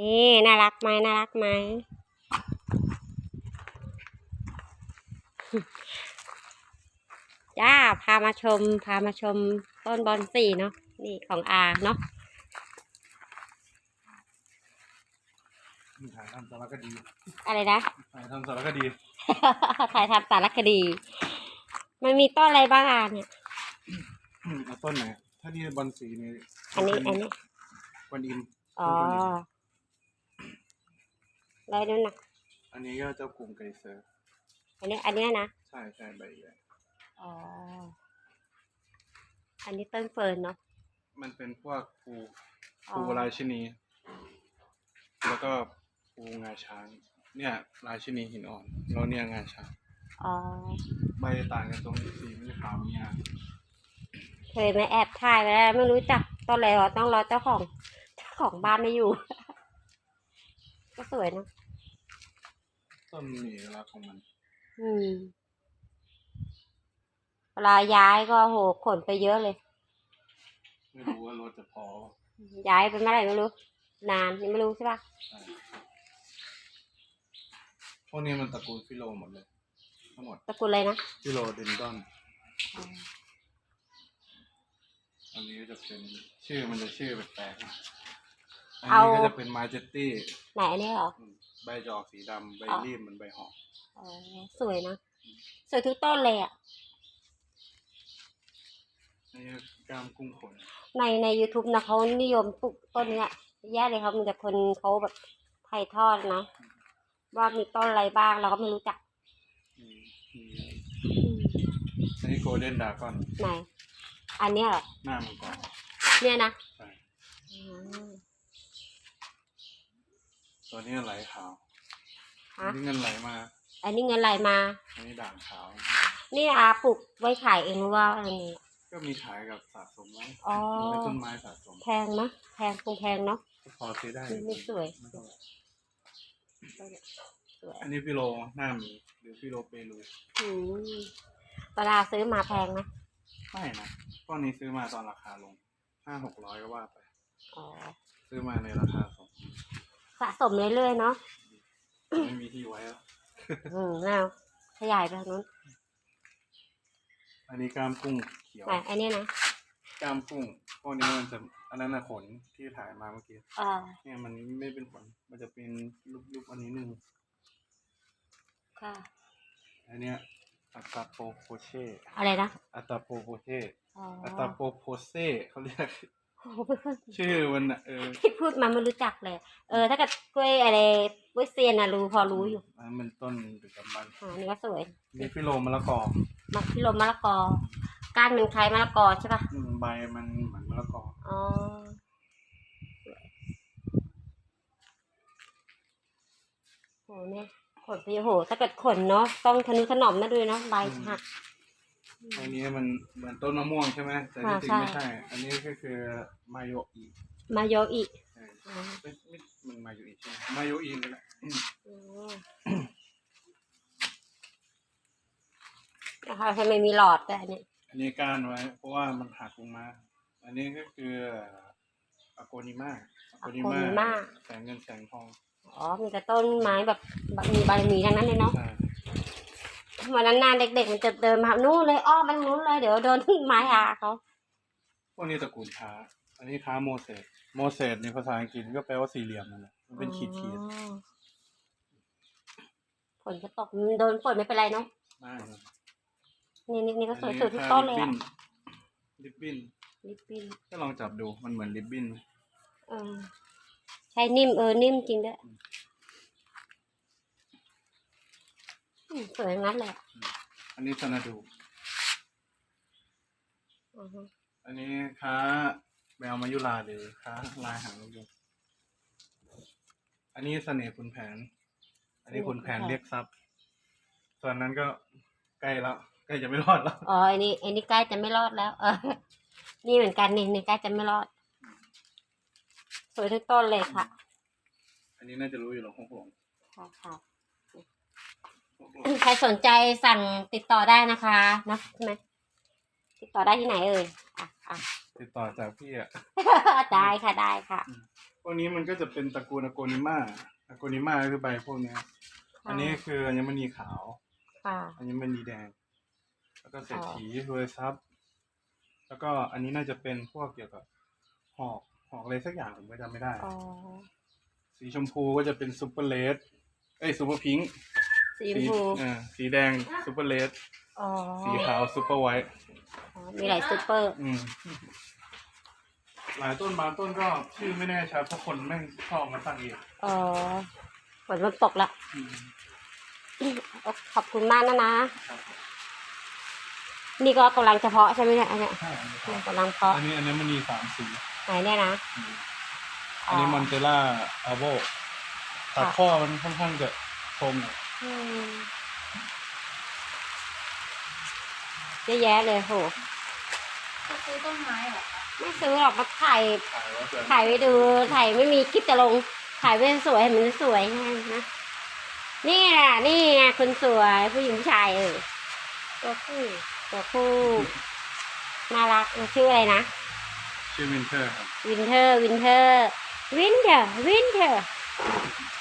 นี่น่ารักไหมน่ารักไหมจ้าพามาชม พามาชมต้นบอนสีเนาะนี่ของอาเนาะถ่ายทำสารคดีอะไรนะถ่ายทำสารคดี ถ่ายทำสารคดี มันมีต้นอะไรบ้างอะเนี่ยเอาต้นไหนถ้านี่บอลสีนี่อันนี้อันนี้วันอินอ๋อ แล้วนั่นนะอันนี้ก็เจ้ากลุ่มไกเซอร์อันนี้ อันเนี้ยนะ ใช่ใช่ใบใหญ่อ๋อ อันนี้ต้นเฟิร์นเนาะ มันเป็นพวกภูอ๋อ ภูราชินี แล้วก็ภูงาช้าง เนี่ยราชินีหินอ่อนแล้วเนี่ยงาช้างอ๋อ ใบต่างกันตรงสีมันจะขาวมีงาเคยมาแอบถ่ายไปแล้วไม่รู้จักต้นอะไรหรอต้องรอเจ้าของเจ้าของบ้านไม่อยู่ ก็สวยเนอะ ต้นมีเอกลักษณ์ของมัน อืมเวลาย้ายก็โหขนไปเยอะเลย ไม่รู้ว่ารถจะพอย้ายไปเมื่อไหร่ไม่รู้ นานยังไม่รู้ใช่ปะใช่พวกนี้มันตระกูลฟิโลหมดเลย ทั้งหมดตระกูลอะไรนะฟิโลเดนดอน อันนี้ก็จะเป็นชื่อมันจะชื่อแปลกๆนะอันเอานี้ก็จะเป็นมาเจตตี้ไหนอันนี้เหรอ ใบจะออกสีดำใบอ๋อ รีบเหมือนใบหอมอ๋อสวยนะ สวยทุกต้นเลยอะอันนี้กล้ามกุ้งขนในใน youtube นะเขานิยมปลูกต้นเนี้ยแย่เลยครับมีแต่คนเขาแบบถ่ายทอดนะ ว่ามีต้นอะไรบ้างเราก็ไม่รู้จักอืมอืมอันนี้โกลเด้นดากอนไหน อันเนี้ยเหรอหน้ามังกรเนี่ยนะ ใช่อืม ตัวนี้ไหลขาวฮะอันนี้เงินไหลมาอันนี้เงินอะไรมา อันนี้ด่างขาว นี่อาปลูกไว้ขายเองหรือว่าอันนี้ ก็มีขายกับสะสมไว้อ๋อไว้ต้นไม้สะสมแพงนะแพงคงแพงเนาะก็พอซื้อได้นี่นี่สวย ไม่ต้องสวยอันนี้ฟิโลหน้าหมีหรือฟิโลเปรูอืมเวลาซื้อมาแพงไหมไม่นะพวกนี้ซื้อมาตอนราคาลงห้าหกร้อยก็ว่าไป อ๋อ ซื้อมาในราคาส่ง สะสมเรื่อยๆเนาะไม่มีที่ไว้แล้วอืมน่าขยายไปทางนู้นอันนี้กล้ามกุ้งเขียวไหนอันเนี้ยนะกล้ามกุ้งพวกนี้มันจะอันนั้นนะขนที่ถ่ายมาเมื่อกี้อ่าเนี่ยมันไม่เป็นขนมันจะเป็นลูกๆอันนี้หนึ่งค่ะอันเนี้ยอัตตาโปโพเช่อะไรนะอัตตาโปโพเช่อ๋ออัตตาโปโพเซ่เขาเรียก โอ้โหไม่ค่อยชื่อมันน่ะเออที่พูดมาไม่รู้จักเลย เออ ถ้าเกิดกล้วยอะไรกล้วยเซียนนะรู้พอรู้อยู่อันนั้นมันต้นดึกดำบรรพ์อ่านี่ก็สวยนี่ฟิโลมะละกอมักพิลมมะละกอ ก้านมันคล้ายมะละกอใช่ปะอืมใบมันเหมือนมะละกออ๋อ โหเนี่ยขนพี่โห ถ้าเกิดขนเนาะต้องทะนุถนอมนะด้วยเนาะใบหัก อันนี้มันเหมือนต้นมะม่วงใช่ไหมแต่ที่จริงอ่าไม่ใช่ใช่ อันนี้ก็คือมาโยอิมาโยอิเอออ๋อไม่ไม่มันมาโยอิใช่ไหมมาโยอินี่แหละอืมอ๋อนะคะทำไมมีหลอดแต่อันนี้อันนี้ก้านไว้ เพราะว่ามันหักลงมา อันนี้ก็คืออะโกนิมาอะโกนิมาแสงเงินแสงทอง อ๋อ มีแต่ต้นไม้แบบแบบมีบารมีทั้งนั้นเลยเนาะใช่ วันนั้นนานเด็กๆมันจะเดินมานู่นเลยอ้อมมันนู้นเลยเดี๋ยวโดนไม้อาเขาพวกนี้ตระกูลค้า อันนี้ค้าโมเสส โมเสสในภาษาอังกฤษก็แปลว่าสี่เหลี่ยมนั่นแหละมันเป็นขีดขีดอ๋อฝนจะตกมันโดนฝนไม่เป็นไรเนาะๆได้เลยนี่นี่นี่ก็สวยอัสวยทุกต้นเลยอะลิบบิ้นลิปปิ้นก็ลองจับดูมันเหมือนลิบบิ้นไหมเออใช่นิ่มเออนิ่มจริงด้วยอืม สวยงั้นเลยอะอันนี้ซานาดู อือฮึอันนี้ค้าแมวมายุราหรือค้าลายหางนกยุงอันนี้เสน่ห์ขุนแผน อันนี้ขุนแผนเรียกทรัพย์ส่วนนั้นก็ใกล้แล้วใกล้จะไม่รอดแล้ว อ๋อไอ้นี่ไอ้นี่ใกล้จะไม่รอดแล้ว เออ นี่เหมือนกันนี่นี่ใกล้จะไม่รอด สวยทุกต้นเลยค่ะ อันนี้น่าจะรู้อยู่หรอกหกหลงค่ะค่ะหกหลง ใครสนใจสั่งติดต่อได้นะคะเนอะใช่ไหมติดต่อได้ที่ไหนเอ่ยอะอะติดต่อจากพี่อะได้ค่ะได้ค่ะ พวกนี้มันก็จะเป็นตระกูลอโกนิมาอโกนิมาก็คือใบพวกเนี้ยอันนี้คืออัญมณีขาว ค่ะ อัญมณีแดง แล้วก็เศรษฐีรวยทรัพย์ แล้วก็อันนี้น่าจะเป็นพวกเกี่ยวกับหอกหอกอะไรสักอย่างผมก็จำไม่ได้อ๋อสีชมพูก็จะเป็นซูเปอร์เลดเอ้ยซูเปอร์พิงค์ สีชมพูอ่าสีแดงซูเปอร์เลดอ๋อสีขาวซูเปอร์ไวท์อ๋อมีหลายซูเปอร์ อืมหลายต้นบางต้นก็ชื่อไม่แน่ชัดเพราะคนแม่งชอบมาตั้งเองอ๋อฝนมันตกละอืมขอบคุณมากนะนะนี่ก็กำลังเฉพาะใช่ไหมเนี่ยอันเนี้ยใช่เนี่ยกำลังเพาะอันนี้อันนี้มันมีสามสีไหนเนี่ยนะอืมอันนี้มอนเตล่าอาโบตัดข้อมันค่อนข้างจะคมหน่อยอืม เยอะแยะเลยโห จะซื้อต้นไม้เหรอคะไม่ซื้อหรอกมาถ่าย ถ่ายว่าจะถ่ายไว้ดู ถ่ายไม่มีคลิปจะลง ถ่ายไว้สวยให้มันสวยไงนะ นี่แหละนี่ไงคนสวยผู้หญิงผู้ชายเออตัวคู่ตัวคู่น่ารักชื่ออะไรนะ ชื่อวินเทอร์ครับ วินเทอร์ วินเทอร์ วินเทอร์ วินเทอร์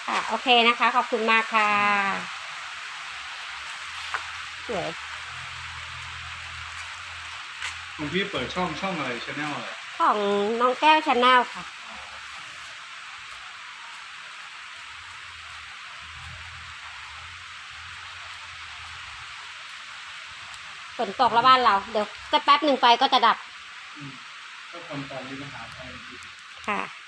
ค่ะ โอเคนะคะ ขอบคุณมากค่ะ สวยคุณพี่เปิดช่องช่องอะไรชแนลอะไรของน้องแก้วชาแนลค่ะ ฝนตกแล้วบ้านเรา เดี๋ยวสักแป๊บหนึ่งไฟก็จะดับอืมก็คนตอนนี้ปัญหาไปค่ะ